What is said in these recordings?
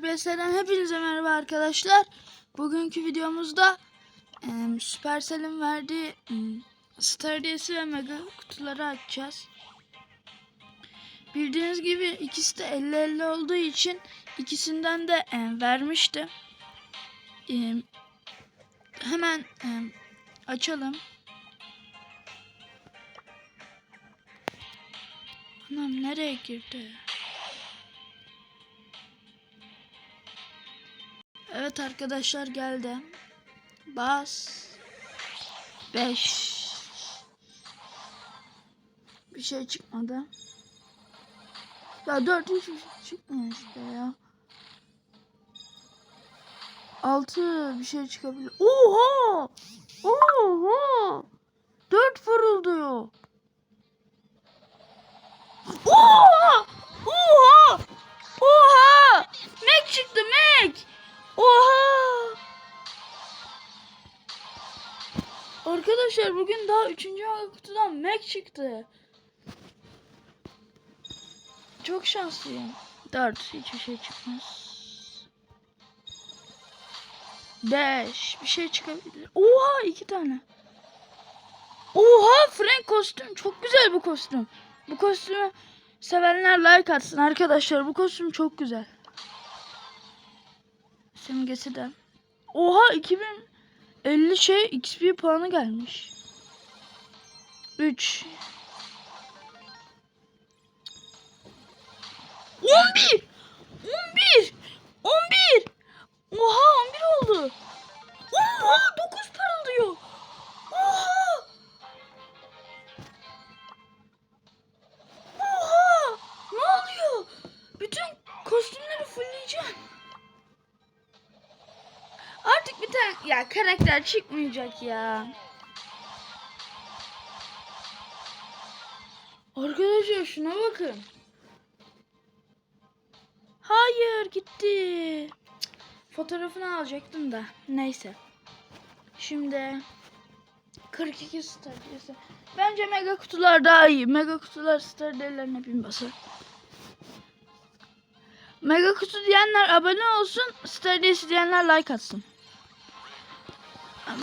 Supercell'den hepinize merhaba arkadaşlar. Bugünkü videomuzda e, Supercell'in verdiği e, Star hediyesi ve Mega kutuları açacağız. Bildiğiniz gibi ikisi de 50-50 olduğu için ikisinden de e, vermişti. E, hemen e, açalım. Anam nereye girdi? Evet arkadaşlar geldi. Bas. 5. Bir şey çıkmadı. Ya 4 hiçbir şey çıkmıyor işte ya. 6 bir şey çıkabilir. Oha! Oha! 4 fırıldıyor. Oha! Oha! Oha! Mac çıktı Mac! Oha! Arkadaşlar bugün daha 3. mega kutudan Mac çıktı. Çok şanslıyım. 4 hiçbir şey çıkmaz. 5 bir şey çıkabilir. Oha iki tane. Oha Frank kostüm çok güzel bu kostüm. Bu kostümü sevenler like atsın arkadaşlar. Bu kostüm çok güzel. Simgesi de. Oha 2050 şey XP puanı gelmiş. 3 11 11 11 Oha 11 oldu. Karakter çıkmayacak ya. Arkadaşlar şuna bakın. Hayır gitti. Fotoğrafını alacaktım da. Neyse. Şimdi 42 star diyesi. Bence mega kutular daha iyi. Mega kutular star değerlerine bin basar. Mega kutu diyenler abone olsun. Star diyenler like atsın.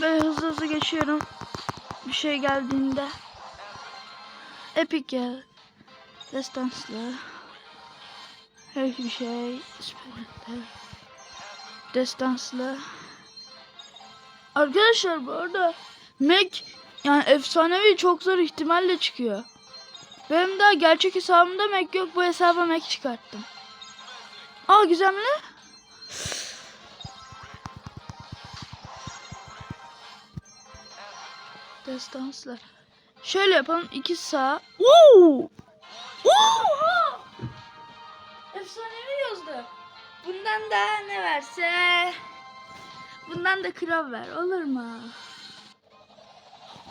Böyle hızlı hızlı geçiyorum. Bir şey geldiğinde. Epic gel. Destanslı. Her bir şey. Süper. Destanslı. Arkadaşlar bu arada Mac yani efsanevi çok zor ihtimalle çıkıyor. Benim daha gerçek hesabımda Mac yok. Bu hesaba Mac çıkarttım. Aa gizemli. Destanslar. Şöyle yapalım. iki sağ. Oo! Oha! Efsanevi yazdı. Bundan da ne verse? Bundan da kral ver. Olur mu?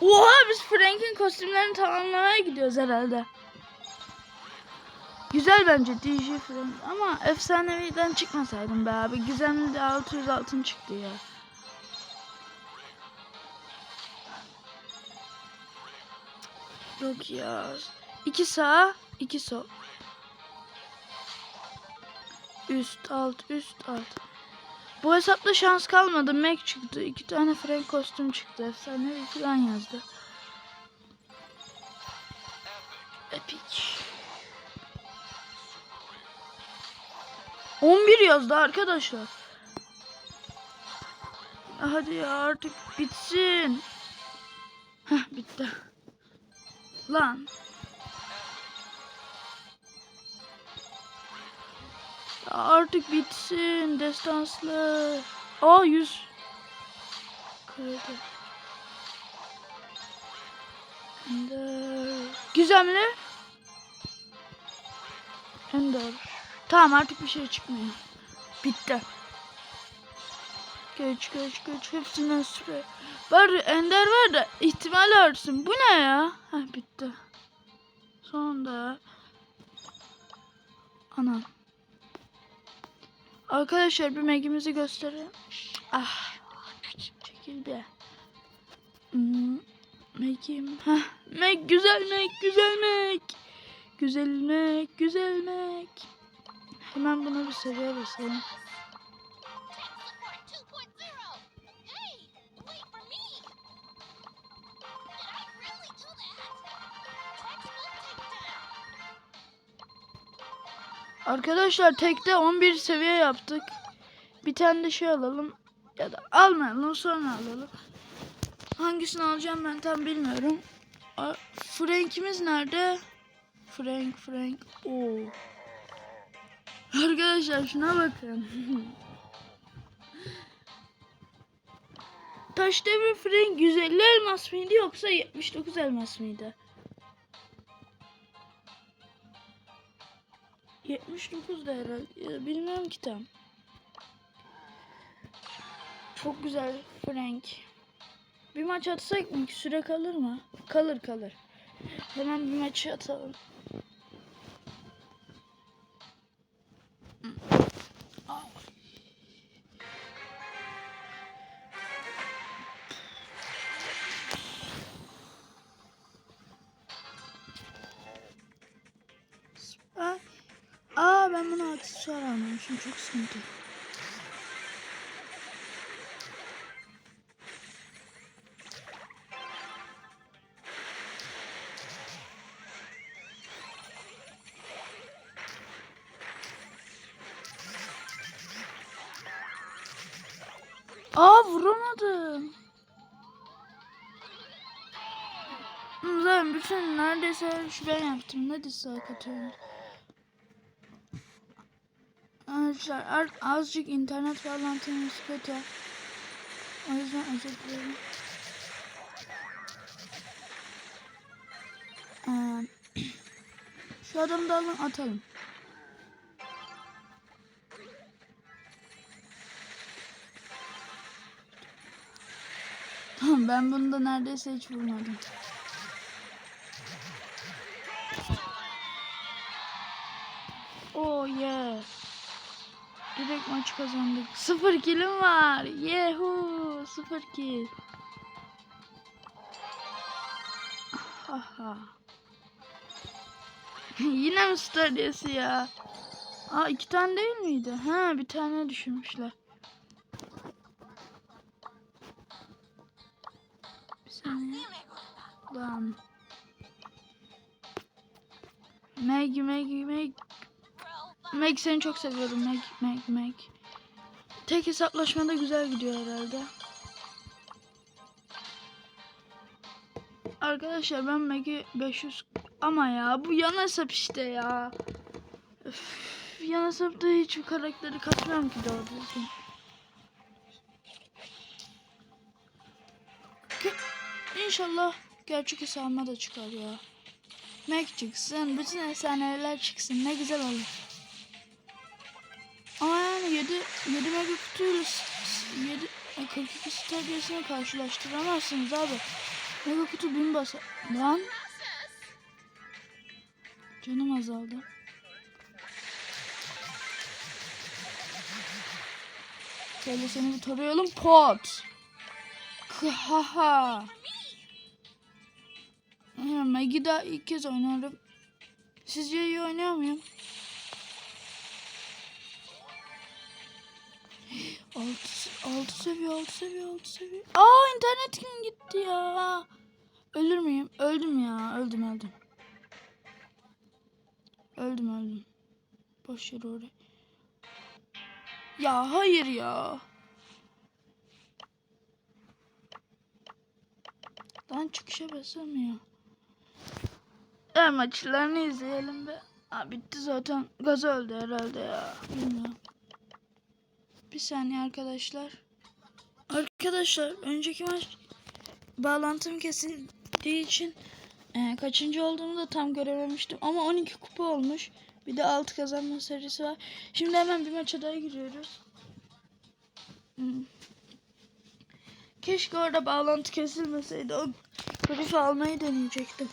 Oha biz Frank'in kostümlerini tamamlamaya gidiyoruz herhalde. Güzel bence DJ Frank ama efsaneviden çıkmasaydım be abi. Gizemli de 600 altın çıktı ya. Yok ya. İki sağ, iki sol. Üst, alt, üst, alt. Bu hesapta şans kalmadı. Mac çıktı. İki tane Frank kostüm çıktı. Efsane falan yazdı. Epic. 11 yazdı arkadaşlar. Hadi ya artık bitsin. Heh bitti. Lan. Artık bitsin destanslı. Aa 100. Kredi. Ender. Gizemli. Ender. Tamam artık bir şey çıkmıyor. Bitti. Geç geç geç hepsinden süre. Bari Ender ver de ihtimal artsın. Bu ne ya? Heh bitti. Sonunda. Anam. Arkadaşlar bir megimizi göstereyim. Ah. Çekil be. Hmm, megim. Heh. Meg güzel meg güzel meg. Güzel meg güzel meg. Hemen bunu bir seviye basalım. Arkadaşlar tekte 11 seviye yaptık. Bir tane de şey alalım. Ya da almayalım sonra alalım. Hangisini alacağım ben tam bilmiyorum. Frank'imiz nerede? Frank, Frank. Oo. Arkadaşlar şuna bakın. Taş devri Frank 150 elmas mıydı yoksa 79 elmas mıydı? 79 da herhalde. Bilmiyorum ki tam. Çok güzel Frank. Bir maç atsak mı? Süre kalır mı? Kalır kalır. Hemen bir maçı atalım. Almamışım. Çok sıkıntı. Aa vuramadım. Zaten bütün neredeyse ben yaptım. Ne dislike atıyorum. Arkadaşlar ar- azıcık internet bağlantımız kötü. O yüzden özür dilerim. Ee, şu adamı da alın atalım. Tamam ben bunu da neredeyse hiç vurmadım. Oh yeah. Direkt maçı kazandık. Sıfır killim var. Yehu. Sıfır kill. Haha. Yine mi star hediyesi ya? Aa iki tane değil miydi? Ha bir tane düşürmüşler. Bir saniye. Lan. Meg Meg Meg Meg seni çok seviyorum Meg Meg Meg. Tek hesaplaşmada güzel gidiyor herhalde. Arkadaşlar ben Meg'i 500 ama ya bu yan hesap işte ya. Öf, yan hesapta hiç karakteri katmıyorum ki doğru düzgün. İnşallah gerçek hesabıma da çıkar ya. Meg çıksın, bütün efsaneler çıksın. Ne güzel olur. Ama yani 7 7 mega kutuyla 7 42 star diyesine karşılaştıramazsınız abi. Mega kutu bin basar. Lan. Canım azaldı. Şöyle seni tarayalım. Pot. Khaha. Megida ilk kez oynarım. Sizce iyi oynuyor muyum? Altı, altı seviye, altı seviye, altı seviye. Aa internetim gitti ya. Ölür müyüm? Öldüm ya. Öldüm öldüm. Öldüm öldüm. Boş yere oraya. Ya hayır ya. Lan çıkışa basamıyor. Ya maçlarını izleyelim be. Aa, bitti zaten. Gaz öldü herhalde ya. Bilmiyorum. Bir saniye arkadaşlar. Arkadaşlar önceki maç bağlantım kesildiği için e, kaçıncı olduğumu da tam görememiştim. Ama 12 kupa olmuş. Bir de 6 kazanma serisi var. Şimdi hemen bir maça daha giriyoruz. Hmm. Keşke orada bağlantı kesilmeseydi. O klifi almayı deneyecektim.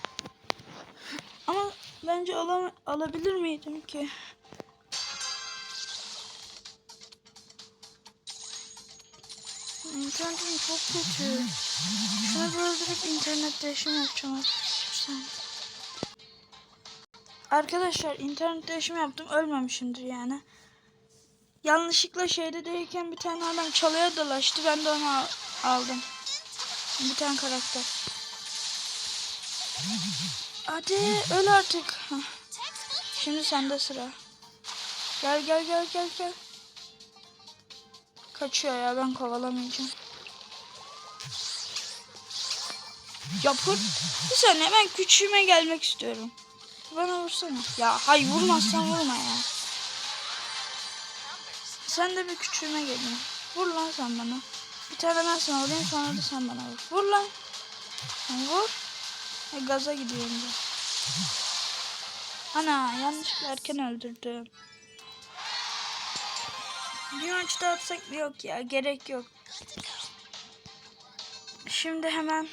Ama bence alam alabilir miydim ki? İnternetim çok kötü. Şunu öldürüp internet değişimi yapacağım. Arkadaşlar internet değişimi yaptım. Ölmemişimdir yani. Yanlışlıkla şeyde değilken bir tane adam çalıya dolaştı. Ben de onu al- aldım. Bir tane karakter. Hadi öl artık. Şimdi sende sıra. Gel gel gel gel gel. Kaçıyor ya ben kovalamayacağım. Yapın. Bir saniye ben küçüğüme gelmek istiyorum. Bana vursana. Ya hay vurmazsan vurma ya. Sen de bir küçüğüme gelin. Vur lan sen bana. Bir tane ben sana vurayım sonra da sen bana vur. Vur lan. Sen vur. Ha, gaza gidiyorum ben. Ana yanlışlıkla erken öldürdüm. Daha atsak yok ya gerek yok. Şimdi hemen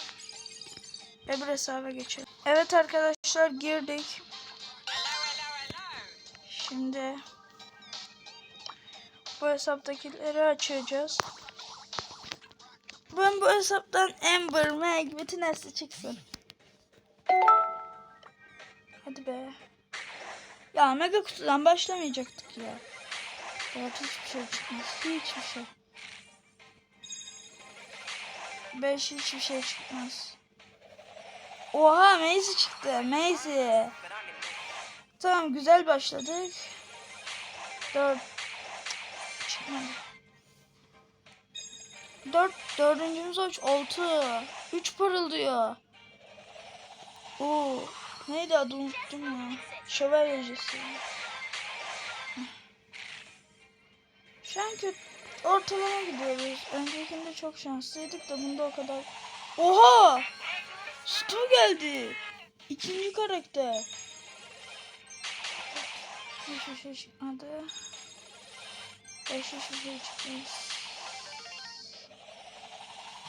öbür hesaba geçelim. Evet arkadaşlar girdik. Şimdi bu hesaptakileri açacağız. Ben bu hesaptan Amber, Meg, bütün hepsi çıksın. Hadi be. Ya mega kutudan başlamayacaktık ya. Evet hiçbir şey çıkmaz. Hiçbir şey. 5 hiçbir şey çıkmaz. Oha Maze çıktı. Maze. Tamam güzel başladık. 4 çıkmadı. 4 dördüncümüz aç 6 3 parıldıyor. Oo neydi adı unuttum ya. Şövalyecisi. Şu an ortalama gidiyoruz. Öncekinde çok şanslıydık da bunda o kadar. Oha! Stu geldi. İkinci karakter. Hiçbir şey çıkmadı. Beş hiçbir şey çıkmış.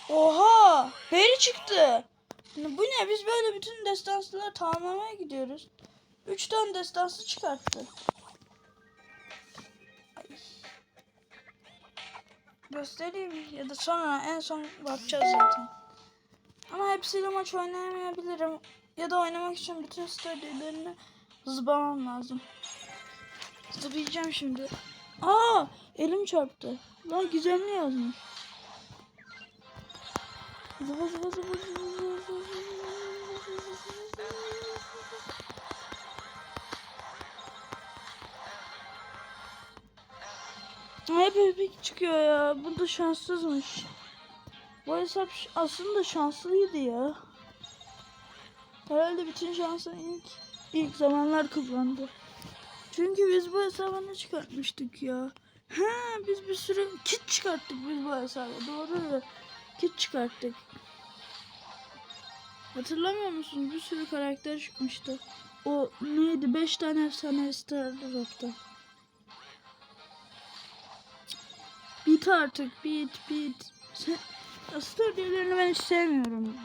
Oha! Peri çıktı. Bu ne? Biz böyle bütün destansları tamamlamaya gidiyoruz. Üç tane destansı çıkarttı. Ay. Göstereyim ya da sonra en son bakacağız zaten. Ama hepsiyle maç oynayamayabilirim. Ya da oynamak için bütün stratejilerini zıbamam lazım. Zıbayacağım şimdi. Aa, elim çarptı. Lan gizemli yazmış. Zıba zıba zıba zıba zıba Hep epik çıkıyor ya. Bu da şanssızmış. Bu hesap aslında şanslıydı ya. Herhalde bütün şansını ilk, ilk zamanlar kullandı. Çünkü biz bu hesaba ne çıkartmıştık ya? Ha biz bir sürü kit çıkarttık biz bu hesaba. Doğru. Kit çıkarttık. Hatırlamıyor musunuz? Bir sürü karakter çıkmıştı. O neydi? 5 tane efsane Star Drop'ta. Bit artık bit bit. Sen... Star diğerlerini ben hiç sevmiyorum.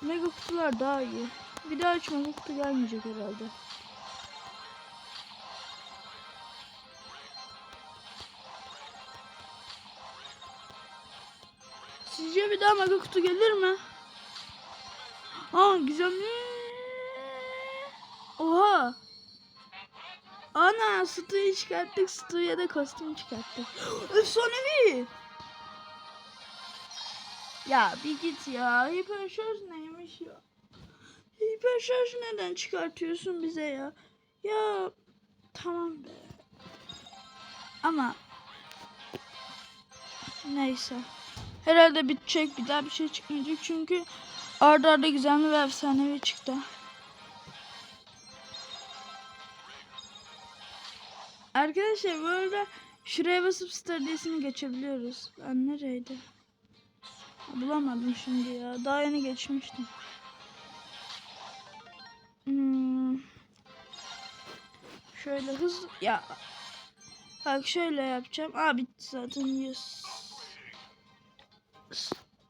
Mega kutular daha iyi. Bir daha hiç mega kutu gelmeyecek herhalde. Sizce bir daha mega kutu gelir mi? Aa gizemli. Oha. Ana Stu'yu çıkarttık. Stu'ya da kostüm çıkarttık. Efsanevi. Ya bir git ya. Hiper şarj neymiş ya? Hiper şarj neden çıkartıyorsun bize ya? Ya tamam be. Ama neyse. Herhalde bitecek bir daha bir şey çıkmayacak çünkü arda arda gizemli ve efsanevi çıktı. Arkadaşlar bu arada şuraya basıp star diyesini geçebiliyoruz. Ben nereydi? Bulamadım şimdi ya. Daha yeni geçmiştim. Hmm. Şöyle hızlı ya. Bak şöyle yapacağım. Aa bitti zaten 100.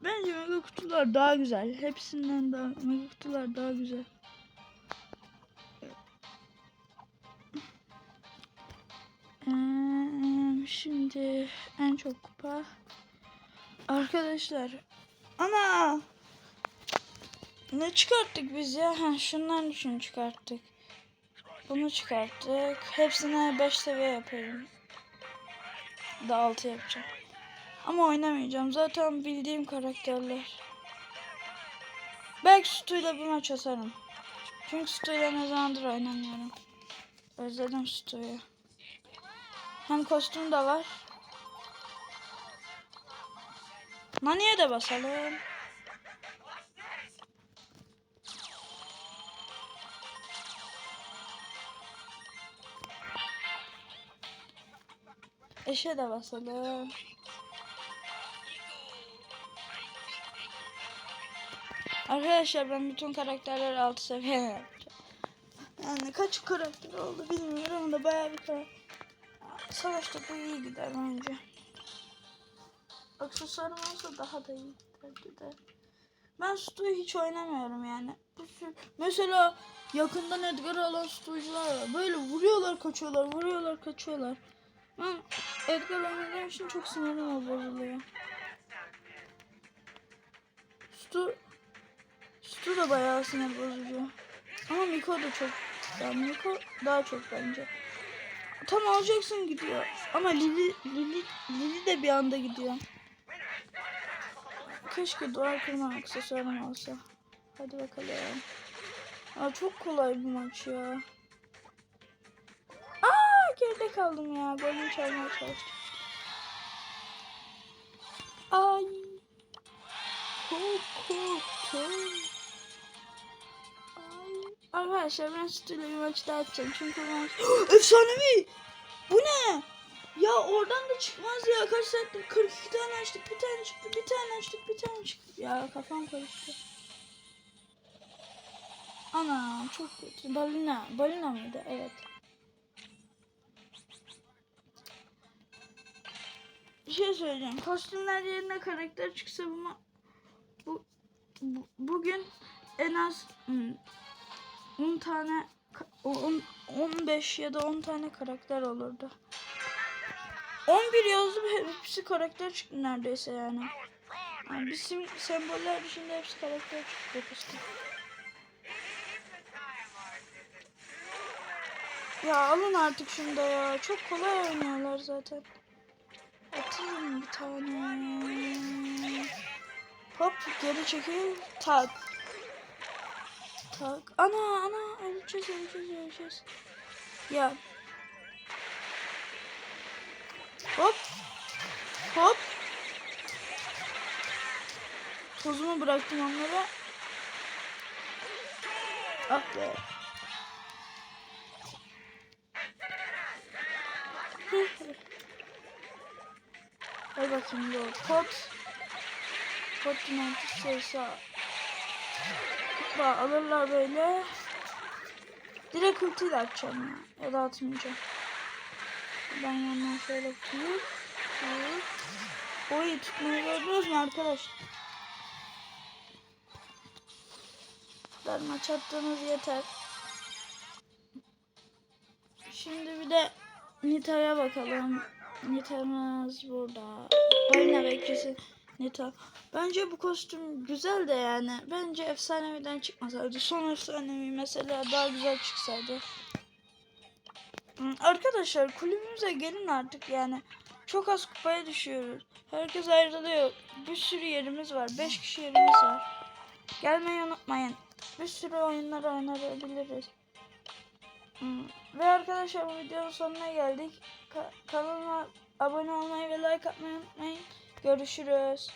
Bence mega kutular daha güzel. Hepsinden daha mega kutular daha güzel. Şimdi en çok kupa. Arkadaşlar. Ana! Ne çıkarttık biz ya? Ha, şunların için çıkarttık. Bunu çıkarttık. Hepsine 5 seviye yapıyorum. Da 6 yapacağım. Ama oynamayacağım. Zaten bildiğim karakterler. Belki Stu'yla bir maç atarım. Çünkü Stu'yla ne zamandır oynamıyorum. Özledim Stu'yu. Hem kostüm de var. Nani'ye de basalım. Eşe de basalım. Arkadaşlar ben bütün karakterleri 6 seviye yapacağım. Yani kaç karakter oldu bilmiyorum da bayağı bir karakter. Savaşta bu iyi gider bence. Aksesuarım olsa daha da iyi giderdi de. Ben Stu'yu hiç oynamıyorum yani. Mesela yakından Edgar alan Stu'cular var. Böyle vuruyorlar kaçıyorlar, vuruyorlar kaçıyorlar. Ben Edgar oynadığım için çok sinirim bozuluyor. Stu Stu da bayağı sinir bozucu. Ama Miko da çok. Yani Miko daha çok bence. Tam alacaksın gidiyor. Ama Lili, Lili, Lili de bir anda gidiyor. Keşke duvar kırma aksesuarım olsa. Hadi bakalım. Aa, çok kolay bir maç ya. Aa geride kaldım ya. Golünü çalmaya çalıştım. Ay. Çok. Ay. Arkadaşlar ben sütüyle bir maç daha atacağım. Çünkü bu maç... Efsanevi! Bu ne? Ya oradan da çıkmaz ya. Kaç saattir 42 tane açtık. Bir tane çıktı. Bir tane açtık. Bir tane çıktı. Ya kafam karıştı. Ana çok kötü. Balina. Balina mıydı? Evet. Bir şey söyleyeceğim. Kostümler yerine karakter çıksa bu bu, bu- bugün en az hmm, 10 tane ka- on- 15 ya da 10 tane karakter olurdu. 11 yazdım hepsi karakter çıktı neredeyse yani. yani bir sim- semboller dışında hepsi karakter çıktı işte. Ya alın artık şunu da ya. Çok kolay oynuyorlar zaten. Atayım bir tane. Hop geri çekil. Tak. Tak. Ana ana öleceğiz öleceğiz öleceğiz. Ya. Hop. Hop. Tozumu bıraktım onlara. Ah be. Hadi bakayım bu pot. Pot mantık sayısı. Bak alırlar böyle. Direkt ultiyle atacağım ya. Ya da atmayacağım. Ben yandan şöyle tutayım. Oy tutmayı gördünüz mü arkadaş? Ben maç attığınız yeter. Şimdi bir de Nita'ya bakalım. Nita'mız burada. Balina bekçisi Nita. Bence bu kostüm güzel de yani. Bence efsaneviden çıkmasaydı. Son efsanevi mesela daha güzel çıksaydı. Hmm, Arkadaşlar kulübümüze gelin artık yani. Çok az kupaya düşüyoruz. Herkes ayrılıyor. Bir sürü yerimiz var. 5 kişi yerimiz var. Gelmeyi unutmayın. Bir sürü oyunlar oynayabiliriz. Hmm, Ve arkadaşlar bu videonun sonuna geldik. Ka- kanalıma abone olmayı ve like atmayı unutmayın. Görüşürüz.